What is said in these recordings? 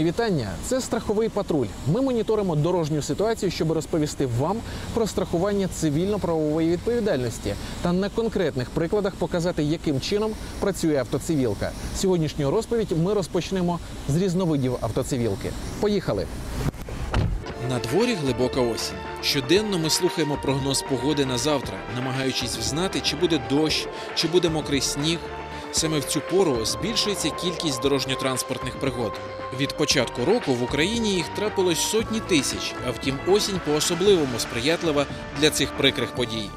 Мої вітання. Це страховий патруль. Ми моніторимо дорожню ситуацію, щоб розповісти вам про страхування цивільно-правової відповідальності та на конкретних прикладах показати, яким чином працює автоцивілка. Сьогоднішню розповідь ми розпочнемо з різновидів автоцивілки. Поїхали. На дворі глибока осінь. Щоденно ми слухаємо прогноз погоди на завтра, намагаючись взнати, чи буде дощ, чи буде мокрий сніг. Саме в цю пору збільшується кількість дорожньо-транспортних пригод. Від початку року в Україні їх трапилось сотні тисяч, а втім осінь по-особливому сприятлива для цих прикрих подій.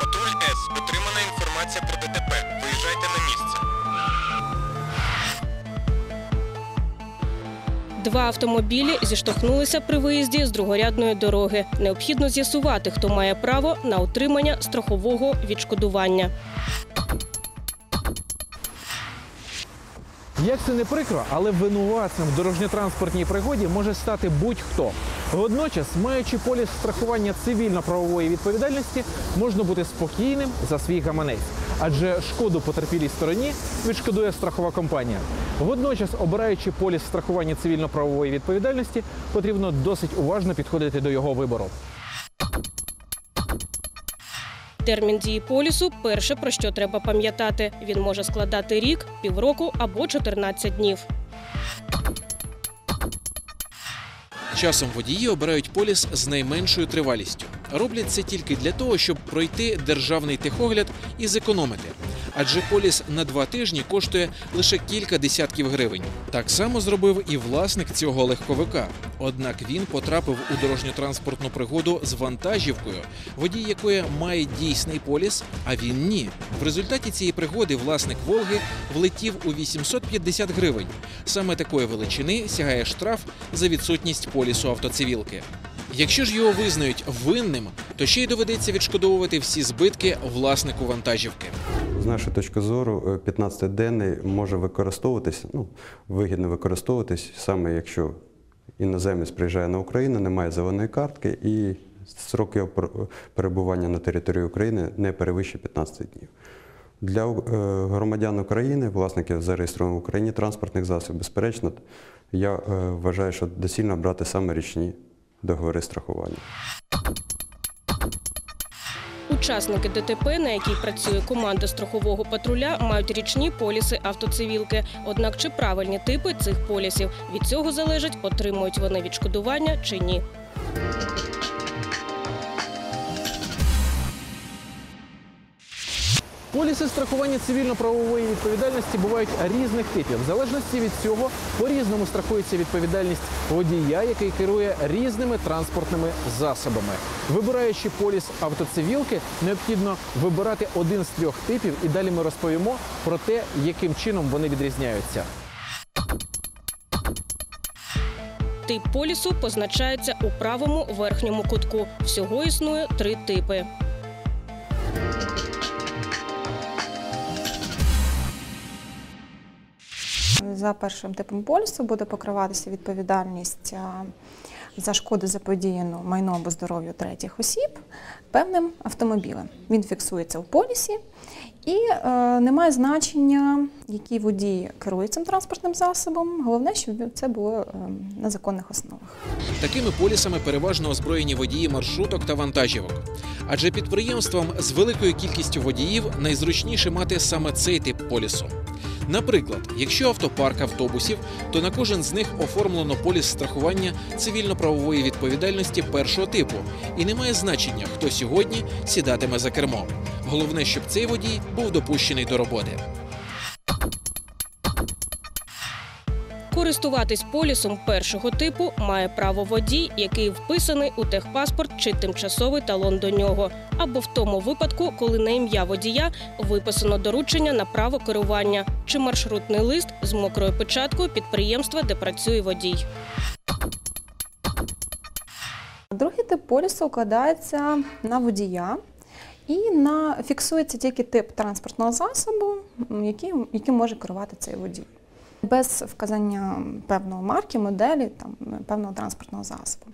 Патруль С. Отримана інформація про ДТП. Два автомобілі зіштовхнулися при виїзді з другорядної дороги. Необхідно з'ясувати, хто має право на отримання страхового відшкодування. Як це не прикро, але винуватцем в дорожньо-транспортній пригоді може стати будь-хто. Водночас, маючи поліс страхування цивільно-правової відповідальності, можна бути спокійним за свій гаманець, адже шкоду потерпілій стороні відшкодує страхова компанія. Водночас, обираючи поліс страхування цивільно-правової відповідальності, потрібно досить уважно підходити до його вибору. Термін дії полісу перше про що треба пам'ятати. Він може складати рік, півроку або 14 днів. Часом водії обирають поліс з найменшою тривалістю. Роблять це тільки для того, щоб пройти державний техогляд і зекономити. Адже поліс на два тижні коштує лише кілька десятків гривень. Так само зробив і власник цього легковика. Однак він потрапив у дорожньо-транспортну пригоду з вантажівкою, водій якої має дійсний поліс, а він ні. В результаті цієї пригоди власник Волги влетів у 850 гривень. Саме такої величини сягає штраф за відсутність полісу автоцивілки. Якщо ж його визнають винним, то ще й доведеться відшкодовувати всі збитки власнику вантажівки. З нашої точки зору, е, 15-денний може використовуватись, ну, вигідно використовуватись саме якщо іноземець приїжджає на Україну, не має зеленої картки і срок його перебування на території України не перевищує 15 днів. Для е, громадян України, власників зареєстрованих в Україні транспортних засобів, безперечно, я е, вважаю, що доцільно брати саме річні договори страхування. Учасники ДТП, на якій працює команда страхового патруля, мають річні поліси автоцивілки. Однак чи правильні типи цих полісів від цього залежить, отримують вони відшкодування чи ні. Поліси страхування цивільно-правової відповідальності бувають різних типів. В залежності від цього по-різному страхується відповідальність водія, який керує різними транспортними засобами. Вибираючи поліс автоцивілки, необхідно вибирати один з трьох типів, і далі ми розповімо про те, яким чином вони відрізняються. Тип полісу позначається у правому верхньому кутку. Всього існує три типи. За першим типом полісу буде покриватися відповідальність за шкоду заподіяну майну або здоров'ю третіх осіб певним автомобілем. Він фіксується в полісі і е, не має значення, який водій керує цим транспортним засобом. Головне, щоб це було е, на законних основах. Такими полісами переважно озброєні водії маршруток та вантажівок. Адже підприємствам з великою кількістю водіїв найзручніше мати саме цей тип полісу. Наприклад, якщо автопарк автобусів, то на кожен з них оформлено поліс страхування цивільно-правової відповідальності першого типу, і немає значення, хто сьогодні сідатиме за кермо. Головне, щоб цей водій був допущений до роботи. Користуватись полісом першого типу має право водій, який вписаний у техпаспорт чи тимчасовий талон до нього, або в тому випадку, коли на ім'я водія виписано доручення на право керування чи маршрутний лист з мокрою печаткою підприємства, де працює водій. Другий тип полісу укладається на водія і на фіксується тільки тип транспортного засобу, яким, яким може керувати цей водій. Без вказання певної марки, моделі, там, певного транспортного засобу.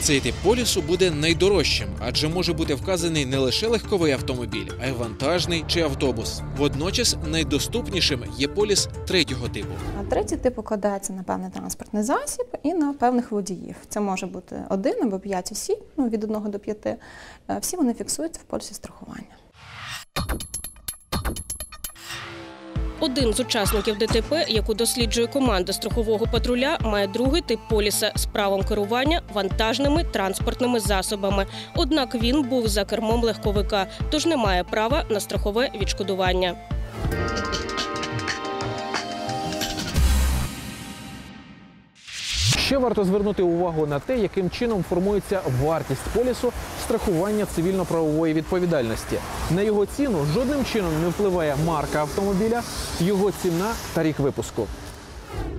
Цей тип полісу буде найдорожчим, адже може бути вказаний не лише легковий автомобіль, а й вантажний чи автобус. Водночас найдоступнішим є поліс третього типу. А третій тип укладається на певний транспортний засіб і на певних водіїв. Це може бути один або п'ять осіб, ну, від одного до п'яти. Е, Всі вони фіксуються в полісі страхування. Один з учасників ДТП, яку досліджує команда страхового патруля, має другий тип поліса з правом керування вантажними транспортними засобами. Однак він був за кермом легковика, тож не має права на страхове відшкодування. Ще варто звернути увагу на те, яким чином формується вартість полісу страхування цивільно-правової відповідальності. На його ціну жодним чином не впливає марка автомобіля, його ціна та рік випуску.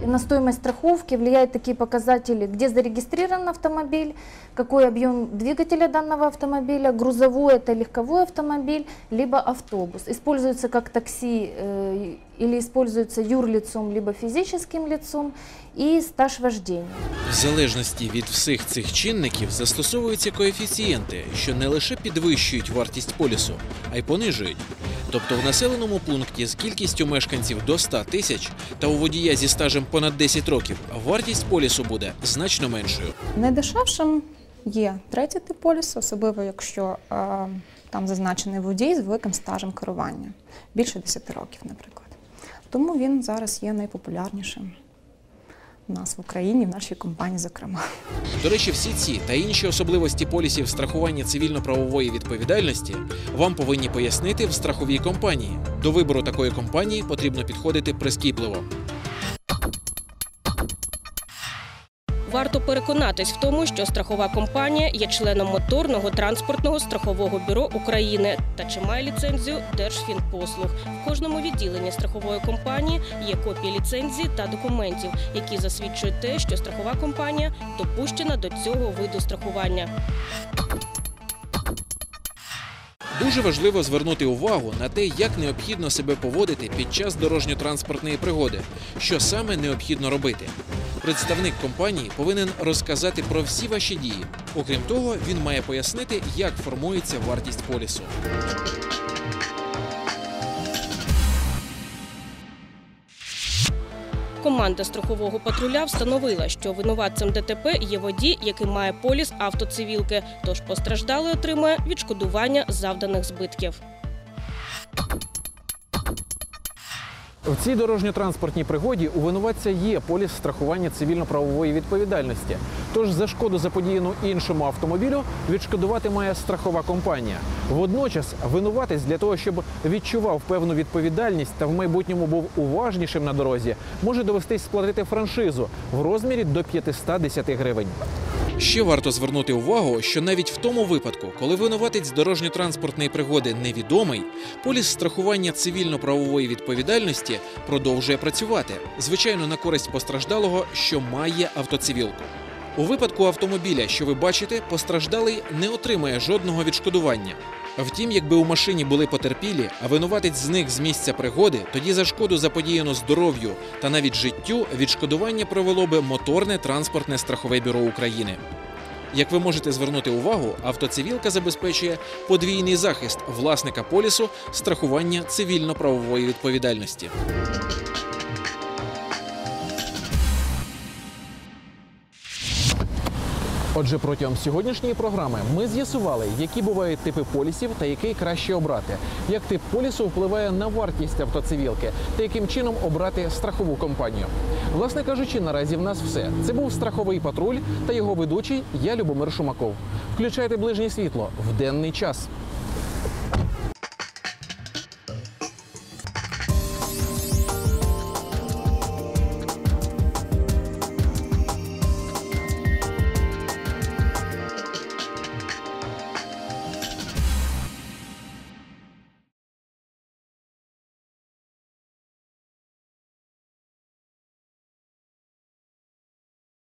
На стоимость страховки влияют такие показатели, где зарегистрирован автомобиль, какой объем двигателя данного автомобиля, грузовой это легковой автомобиль, либо автобус. Используется как такси э, или используется юрлицом, либо физическим лицом и стаж вождения. В залежності від всіх цих чинників застосовуються коефіцієнти, що не лише підвищують вартість полісу, а й понижують. Тобто в населеному пункті з кількістю мешканців до 100 тисяч та у водія зі стажем понад 10 років вартість полісу буде значно меншою. Найдешевшим є третій тип полісу, особливо якщо е, там зазначений водій з великим стажем керування, більше 10 років, наприклад. Тому він зараз є найпопулярнішим у нас в Україні, в нашій компанії, зокрема. До речі, всі ці та інші особливості полісів страхування цивільно-правової відповідальності вам повинні пояснити в страховій компанії. До вибору такої компанії потрібно підходити прискіпливо. Варто переконатись в тому, що страхова компанія є членом моторного транспортного страхового бюро України та чи має ліцензію Держфінпослуг. В кожному відділенні страхової компанії є копії ліцензії та документів, які засвідчують те, що страхова компанія допущена до цього виду страхування. Дуже важливо звернути увагу на те, як необхідно себе поводити під час дорожньо-транспортної пригоди, що саме необхідно робити. Представник компанії повинен розказати про всі ваші дії. Окрім того, він має пояснити, як формується вартість полісу. Команда страхового патруля встановила, що винуватцем ДТП є водій, який має поліс автоцивілки, тож постраждалий отримує відшкодування завданих збитків. В цій дорожньо-транспортній пригоді у винуватця є поліс страхування цивільно-правової відповідальності. Тож за шкоду заподіяну іншому автомобілю відшкодувати має страхова компанія. Водночас винуватець для того, щоб відчував певну відповідальність та в майбутньому був уважнішим на дорозі, може довестись сплатити франшизу в розмірі до 510 гривень. Ще варто звернути увагу, що навіть в тому випадку, коли винуватець дорожньо-транспортної пригоди невідомий, поліс страхування цивільно-правової відповідальності продовжує працювати, звичайно, на користь постраждалого, що має автоцивілку. У випадку автомобіля, що ви бачите, постраждалий не отримає жодного відшкодування. Втім, якби у машині були потерпілі, а винуватець зник з місця пригоди, тоді за шкоду заподіяно здоров'ю та навіть життю відшкодування провело би моторне транспортне страхове бюро України. Як ви можете звернути увагу, автоцивілка забезпечує подвійний захист власника полісу страхування цивільно-правової відповідальності. Отже, протягом сьогоднішньої програми ми з'ясували, які бувають типи полісів та який краще обрати, як тип полісу впливає на вартість автоцивілки та яким чином обрати страхову компанію. Власне кажучи, наразі в нас все. Це був страховий патруль та його ведучий. Я Любомир Шумаков. Включайте ближнє світло в денний час.